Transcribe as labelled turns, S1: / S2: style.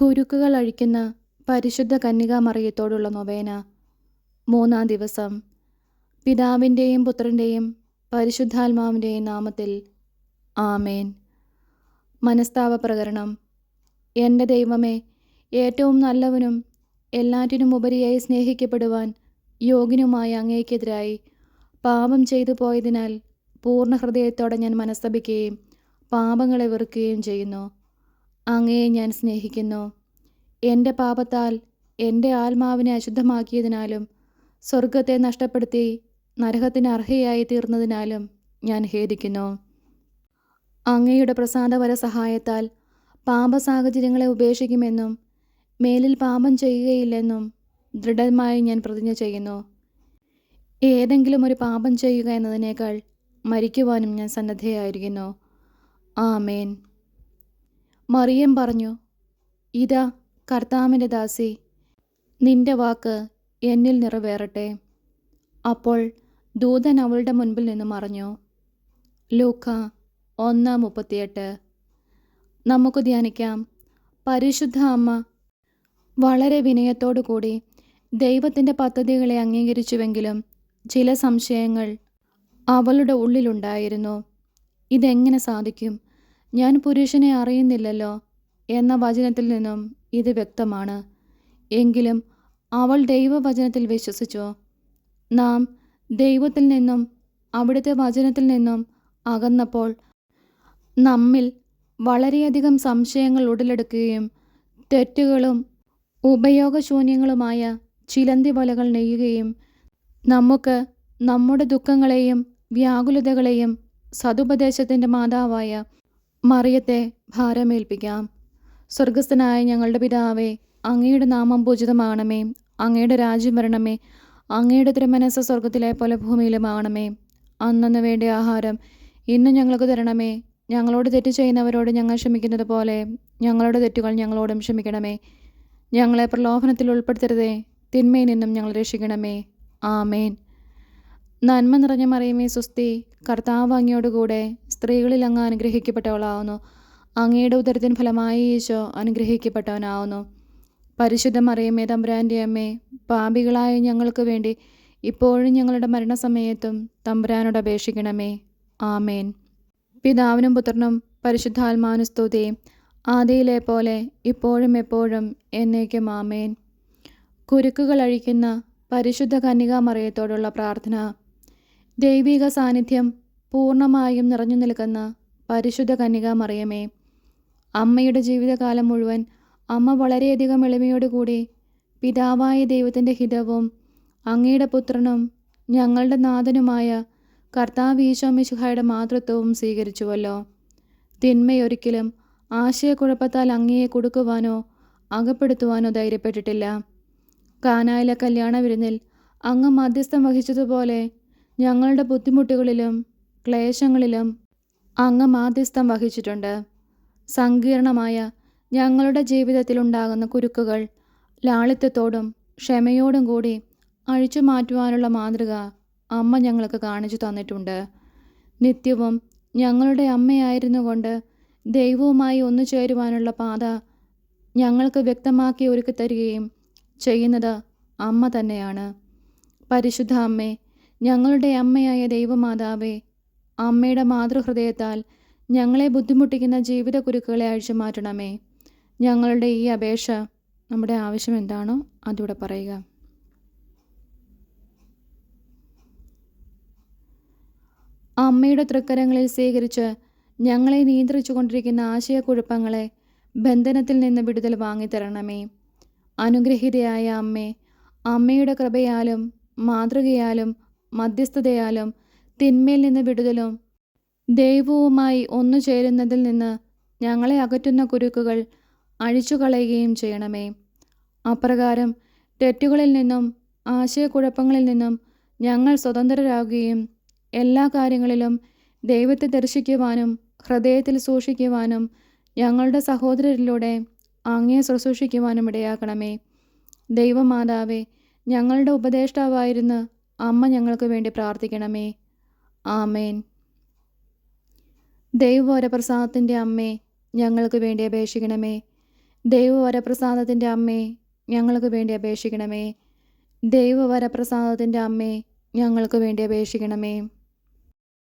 S1: കുരുക്കുകൾ അഴിക്കുന്ന പരിശുദ്ധ കന്യകാമറിയത്തോടുള്ള നൊവേന. മൂന്നാം ദിവസം. പിതാവിന്റെയും പുത്രന്റെയും പരിശുദ്ധാത്മാവിന്റെയും നാമത്തിൽ. ആമേൻ. മനസ്താവ പ്രകരണം എന്റെ ദൈവമേ ഏറ്റവും നല്ലവനും എല്ലാറ്റിനും ഉപരിയായി സ്നേഹിക്കപ്പെടുവാൻ യോഗ്യനുമായ അങ്ങേക്കെതിരായി പാപം ചെയ്തു പോയതിനാൽ പൂർണ ഹൃദയത്തോടെ ഞാൻ മനസ്തപിക്കുകയും പാപങ്ങളെ വെറുക്കുകയും ചെയ്യുന്നു. അങ്ങയെ ഞാൻ സ്നേഹിക്കുന്നു. എന്റെ പാപത്താൽ എന്റെ ആത്മാവിനെ അശുദ്ധമാക്കിയതിനാലും സ്വർഗത്തെ നഷ്ടപ്പെടുത്തി നരകത്തിന് അർഹയായി തീർന്നതിനാലും ഞാൻ ഖേദിക്കുന്നു. അങ്ങയുടെ പ്രസാദപര സഹായത്താൽ പാപസാഹചര്യങ്ങളെ ഉപേക്ഷിക്കുമെന്നും മേലിൽ പാപം ചെയ്യുകയില്ലെന്നും ദൃഢമായി ഞാൻ പ്രതിജ്ഞ ചെയ്യുന്നു. ഏതെങ്കിലും ഒരു പാപം ചെയ്യുക എന്നതിനേക്കാൾ മരിക്കുവാനും ഞാൻ സന്നദ്ധയായിരിക്കുന്നു. ആമേൻ. മറിയം പറഞ്ഞു ഇതാ കർത്താവിന്റെ ദാസി നിന്റെ വാക്ക് എന്നിൽ നിറവേറട്ടെ. അപ്പോൾ ദൂതൻ അവളുടെ മുൻപിൽ നിന്ന് മറഞ്ഞു. ലൂക്ക ഒന്ന് മുപ്പത്തിയെട്ട്. നമുക്ക് ധ്യാനിക്കാം. പരിശുദ്ധ അമ്മ വളരെ വിനയത്തോടു കൂടി ദൈവത്തിന്റെ പദ്ധതികളെ അംഗീകരിച്ചുവെങ്കിലും ചില സംശയങ്ങൾ അവളുടെ ഉള്ളിലുണ്ടായിരുന്നു. ഇതെങ്ങനെ സാധിക്കും? ഞാൻ പുരുഷനെ അറിയുന്നില്ലല്ലോ എന്ന വചനത്തിൽ നിന്നും ഇത് വ്യക്തമാണ്. എങ്കിലും അവൾ ദൈവവചനത്തിൽ വിശ്വസിച്ചു. നാം ദൈവത്തിൽ നിന്നും അവിടുത്തെ വചനത്തിൽ നിന്നും അകന്നപ്പോൾ നമ്മിൽ വളരെയധികം സംശയങ്ങൾ ഉടലെടുക്കുകയും തെറ്റുകളും ഉപയോഗശൂന്യങ്ങളുമായ ചിലന്തി വലകൾ നെയ്യുകയും നമുക്ക് നമ്മുടെ ദുഃഖങ്ങളെയും വ്യാകുലതകളെയും സതുപദേശത്തിന്റെ മാതാവായ മറിയത്തെ ഭാരമേൽപ്പിക്കാം. സ്വർഗസ്ഥനായ ഞങ്ങളുടെ പിതാവേ അങ്ങയുടെ നാമം പൂജിതമാകണമേ അങ്ങയുടെ രാജ്യം വരണമേ. അങ്ങയുടെ തിരുമനസ് സ്വർഗത്തിലെ പോലെ ഭൂമിയിലുമാകണമേ അന്നു വേണ്ട ആഹാരം ഇന്ന് ഞങ്ങൾക്ക് തരണമേ. ഞങ്ങളോട് തെറ്റ് ചെയ്യുന്നവരോട് ഞങ്ങൾ ക്ഷമിക്കുന്നത് പോലെ ഞങ്ങളുടെ തെറ്റുകൾ ഞങ്ങളോടും ക്ഷമിക്കണമേ. ഞങ്ങളെ പ്രലോഭനത്തിൽ ഉൾപ്പെടുത്തരുതേ. തിന്മയിൽ നിന്നും ഞങ്ങൾ രക്ഷിക്കണമേ. ആമേൻ. നന്മ നിറഞ്ഞ മറിയമേ സുസ്തി കർത്താവ് അങ്ങയോടുകൂടെ സ്ത്രീകളിൽ അങ്ങ് അനുഗ്രഹിക്കപ്പെട്ടവളാവുന്നു. അങ്ങയുടെ ഉദരത്തിന് ഫലമായി ഈശോ അനുഗ്രഹിക്കപ്പെട്ടവനാവുന്നു. പരിശുദ്ധ മറിയമ്മേ തമ്പുരാന്റെ അമ്മേ പാപികളായ ഞങ്ങൾക്ക് വേണ്ടി ഇപ്പോഴും ഞങ്ങളുടെ മരണസമയത്തും തമ്പുരാനോട് അപേക്ഷിക്കണമേ. ആമേൻ. പിതാവിനും പുത്രനും പരിശുദ്ധാത്മാനുസ്തുതി സ്തുതി. ആദിയിലെ പോലെ ഇപ്പോഴും എപ്പോഴും എന്നേക്കും ആമേൻ. കുരുക്കുകൾ അഴിക്കുന്ന പരിശുദ്ധ കന്യകാമറിയത്തോടുള്ള പ്രാർത്ഥന ദൈവിക സാന്നിധ്യം പൂർണമായും നിറഞ്ഞു നിൽക്കുന്ന പരിശുദ്ധ കന്യകാമറിയമേ അമ്മയുടെ ജീവിതകാലം മുഴുവൻ അമ്മ വളരെയധികം എളിമയോടുകൂടി പിതാവായ ദൈവത്തിന്റെ ഹിതവും അങ്ങയുടെ പുത്രനും ഞങ്ങളുടെ നാഥനുമായ കർത്താവ് ഈശോമിശുഹായുടെ മാതൃത്വവും സ്വീകരിച്ചുവല്ലോ. തിന്മയൊരിക്കലും ആശയക്കുഴപ്പത്താൽ അങ്ങയെ കൊടുക്കുവാനോ അകപ്പെടുത്തുവാനോ ധൈര്യപ്പെട്ടിട്ടില്ല. കാനായിലെ കല്യാണ വിരുന്നിൽ അങ്ങ് മധ്യസ്ഥം വഹിച്ചതുപോലെ ഞങ്ങളുടെ ബുദ്ധിമുട്ടുകളിലും ക്ലേശങ്ങളിലും അങ്ങ് മാധ്യസ്ഥം വഹിച്ചിട്ടുണ്ട്. സങ്കീർണമായ ഞങ്ങളുടെ ജീവിതത്തിലുണ്ടാകുന്ന കുരുക്കുകൾ ലാളിത്യത്തോടും ക്ഷമയോടും കൂടി അഴിച്ചു മാറ്റുവാനുള്ള മാതൃക അമ്മ ഞങ്ങൾക്ക് കാണിച്ചു തന്നിട്ടുണ്ട്. നിത്യവും ഞങ്ങളുടെ അമ്മയായിരുന്നു കൊണ്ട് ദൈവവുമായി ഒന്നു ചേരുവാനുള്ള പാത ഞങ്ങൾക്ക് വ്യക്തമാക്കി ഒരുക്കി തരികയും ചെയ്യുന്നത് അമ്മ തന്നെയാണ്. പരിശുദ്ധ അമ്മേ ഞങ്ങളുടെ അമ്മയായ ദൈവമാതാവേ അമ്മയുടെ മാതൃഹൃദയത്താൽ ഞങ്ങളെ ബുദ്ധിമുട്ടിക്കുന്ന ജീവിത കുരുക്കുകളെ അഴിച്ചു മാറ്റണമേ ഞങ്ങളുടെ ഈ അപേക്ഷ നമ്മുടെ ആവശ്യം എന്താണോ അതിവിടെ പറയുക. അമ്മയുടെ തൃക്കരങ്ങളിൽ സ്വീകരിച്ച് ഞങ്ങളെ നിയന്ത്രിച്ചു കൊണ്ടിരിക്കുന്ന ആശയക്കുഴപ്പങ്ങളെ ബന്ധനത്തിൽ നിന്ന് വിടുതൽ വാങ്ങിത്തരണമേ. അനുഗ്രഹീതയായ അമ്മേ അമ്മയുടെ കൃപയാലും മാതൃകയാലും മധ്യസ്ഥതയാലും തിന്മയിൽ നിന്ന് വിടുതലും. ദൈവവുമായി ഒന്നു ചേരുന്നതിൽ നിന്ന് ഞങ്ങളെ അകറ്റുന്ന കുരുക്കുകൾ അഴിച്ചു കളയുകയും ചെയ്യണമേ. അപ്രകാരം തെറ്റുകളിൽ നിന്നും ആശയക്കുഴപ്പങ്ങളിൽ നിന്നും ഞങ്ങൾ സ്വതന്ത്രരാകുകയും എല്ലാ കാര്യങ്ങളിലും ദൈവത്തെ ദർശിക്കുവാനും ഹൃദയത്തിൽ സൂക്ഷിക്കുവാനും ഞങ്ങളുടെ സഹോദരരിലൂടെ അങ്ങേ ശുശ്രൂഷിക്കുവാനും ഇടയാക്കണമേ. ദൈവമാതാവേ ഞങ്ങളുടെ ഉപദേഷ്ടാവായിരുന്ന് അമ്മ ഞങ്ങൾക്ക് വേണ്ടി പ്രാർത്ഥിക്കണമേ. ആമേൻ. ദൈവവരപ്രസാദത്തിന്റെ അമ്മേ ഞങ്ങൾക്ക് വേണ്ടി അപേക്ഷിക്കണമേ. ദൈവവരപ്രസാദത്തിന്റെ അമ്മേ ഞങ്ങൾക്ക് വേണ്ടി അപേക്ഷിക്കണമേ. ദൈവവരപ്രസാദത്തിന്റെ അമ്മേ ഞങ്ങൾക്ക് വേണ്ടി അപേക്ഷിക്കണമേ.